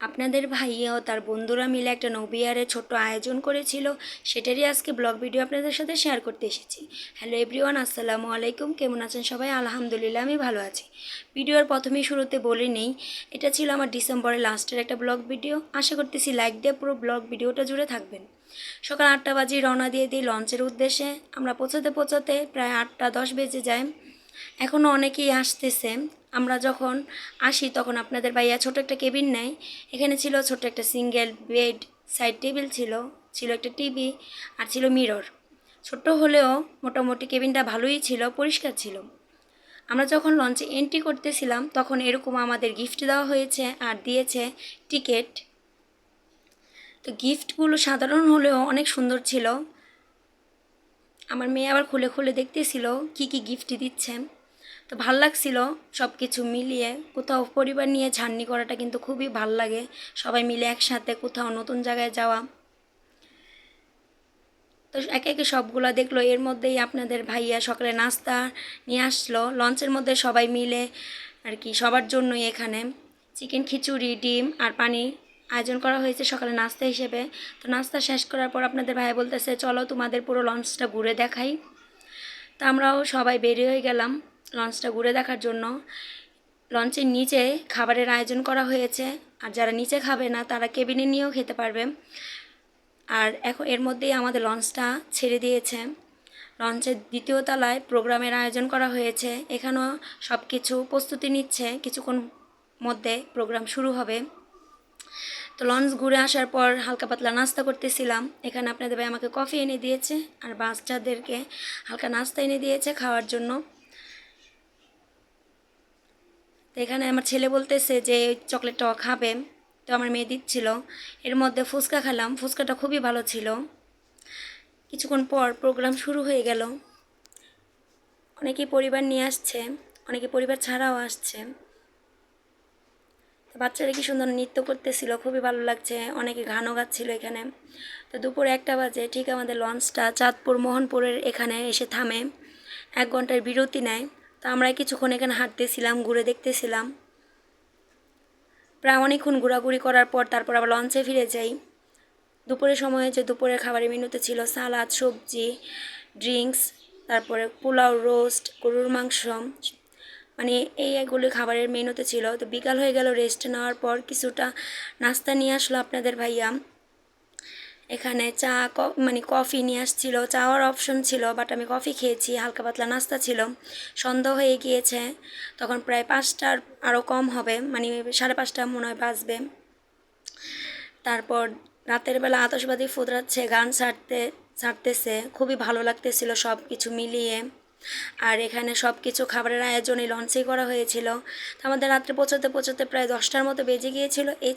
আপনাদের ভাইয়া ও তার বন্ধুরা মিলে একটা নবিয়ারে ছোট্ট আয়োজন করেছিল। সেটারই আজকে ব্লগ ভিডিও আপনাদের সাথে শেয়ার করতে এসেছি। হ্যালো এভরিওয়ান আসসালামু আলাইকুম। কেমন আছেন সবাই? আলহামদুলিল্লাহ, আমি ভালো আছি। ভিডিওর প্রথমেই শুরুতে বলে নেই, এটা ছিল আমার ডিসেম্বরের লাস্টের একটা ব্লগ ভিডিও। আশা করতেছি লাইক দিয়ে পুরো ব্লগ ভিডিওটা জুড়ে থাকবেন। সকাল আটটা বাজে রওনা দিয়ে দিই লঞ্চের উদ্দেশ্যে। আমরা পৌঁছাতে পৌঁছাতে প্রায় আটটা দশ বেজে যায়। এখনও অনেকেই আসতেছে। আমরা যখন আসি তখন আপনাদের ভাইয়া ছোট একটা কেবিন নেয়। এখানে ছিল ছোট একটা সিঙ্গেল বেড সাইড টেবিল ছিল ছিল একটা টিভি আর ছিল মিরর। ছোট্ট হলেও মোটামুটি কেবিনটা ভালোই ছিল, পরিষ্কার ছিল। আমরা যখন লঞ্চে এন্ট্রি করতেছিলাম তখন এরকম আমাদের গিফট দেওয়া হয়েছে আর দিয়েছে টিকিট। তো গিফটগুলো সাধারণ হলেও অনেক সুন্দর ছিল। আমার মেয়ে আবার খুলে খুলে দেখতেছিল কি কি গিফট দিচ্ছে তো ভালো লাগছিল সব কিছু মিলিয়ে। কোথাও পরিবার নিয়ে ঝার্নি করাটা কিন্তু খুবই ভালো লাগে। সবাই মিলে একসাথে কোথাও নতুন জায়গায় যাওয়া। তো একে একে সবগুলো দেখল। এর মধ্যেই আপনাদের ভাইয়া সকালে নাস্তা নিয়ে আসলো। লঞ্চের মধ্যে সবাই মিলে আর কি সবার জন্যই এখানে। চিকেন খিচুড়ি, ডিম আর পানি আয়োজন করা হয়েছে সকালে নাস্তা হিসেবে। তো নাস্তা শেষ করার পর আপনাদের ভাই বলতেছে, চলো তোমাদের পুরো লঞ্চটা ঘুরে দেখাই। তো আমরাও সবাই বেরিয়ে হয়ে গেলাম লঞ্চটা ঘুরে দেখার জন্য। লঞ্চের নিচে খাবারের আয়োজন করা হয়েছে। আর যারা নিচে খাবে না, তারা কেবিনে নিয়েও খেতে পারবে। আর এখন এর মধ্যেই আমাদের লঞ্চটা ছেড়ে দিয়েছে। লঞ্চের দ্বিতীয় তলায় প্রোগ্রামের আয়োজন করা হয়েছে। এখানেও সব কিছু প্রস্তুতি নিচ্ছে। কিছুক্ষণ মধ্যে প্রোগ্রাম শুরু হবে। তো লঞ্চ ঘুরে আসার পর হালকা পাতলা নাস্তা করতেছিলাম। এখানে আপনাদের ভাই আমাকে কফি এনে দিয়েছে আর বাচ্চাদেরকে হালকা নাস্তা এনে দিয়েছে খাওয়ার জন্য। তো এখানে আমার ছেলে বলতেছে যে চকলেটটাও খাবে। তো আমার মেয়ে দিচ্ছিল। এর মধ্যে ফুচকা খেলাম। ফুচকাটা খুবই ভালো ছিল। কিছুক্ষণ পর প্রোগ্রাম শুরু হয়ে গেল। অনেকেই পরিবার নিয়ে আসছে, অনেকে পরিবার ছাড়াও আসছে। বাচ্চারা কি সুন্দর নৃত্য করতেছিল, খুবই ভালো লাগছে। অনেকে গানও গাচ্ছিল এখানে। তো দুপুরে একটা বাজে, ঠিক আমাদের লঞ্চটা চাঁদপুর মোহনপুরের এখানে এসে থামে। এক ঘণ্টার বিরতি নেয়। তো আমরা কিছুক্ষণ এখানে হাঁটতেছিলাম, ঘুরে দেখতেছিলাম। প্রায় অনেকক্ষণ ঘোরাঘুরি করার পর তারপর আবার লঞ্চে ফিরে যাই। দুপুরের সময় যে দুপুরের খাবারের মেনুতে ছিল সালাদ, সবজি, ড্রিঙ্কস, তারপরে পোলাও, রোস্ট, গরুর মাংস মানে এই এগুলো খাবারের মেনুতে ছিল। তো বিকাল হয়ে গেল রেস্ট নেওয়ার পর কিছুটা নাস্তা নিয়ে আসলো আপনাদের ভাইয়া। এখানে চা মানে কফি নিয়ে আসছিল। চাওয়ার অপশন ছিল বাট আমি কফি খেয়েছি, হালকা পাতলা নাস্তা ছিল। সন্ধ্যা হয়ে গিয়েছে, তখন প্রায় পাঁচটার আরও কম হবে মানে সাড়ে পাঁচটা মনে হয় বাজবে। তারপর রাতের বেলা আতসবাদি ফুদরাচ্ছে, গান ছাড়তে, ছাড়তেছে, খুবই ভালো লাগতেছিল সব কিছু মিলিয়ে। আর এখানে সব কিছু খাবারের আয়োজনে এই লঞ্চেই করা হয়েছিল। তো আমাদের রাত্রে পৌঁছাতে পৌঁছাতে প্রায় দশটার মতো বেজে গিয়েছিল। এই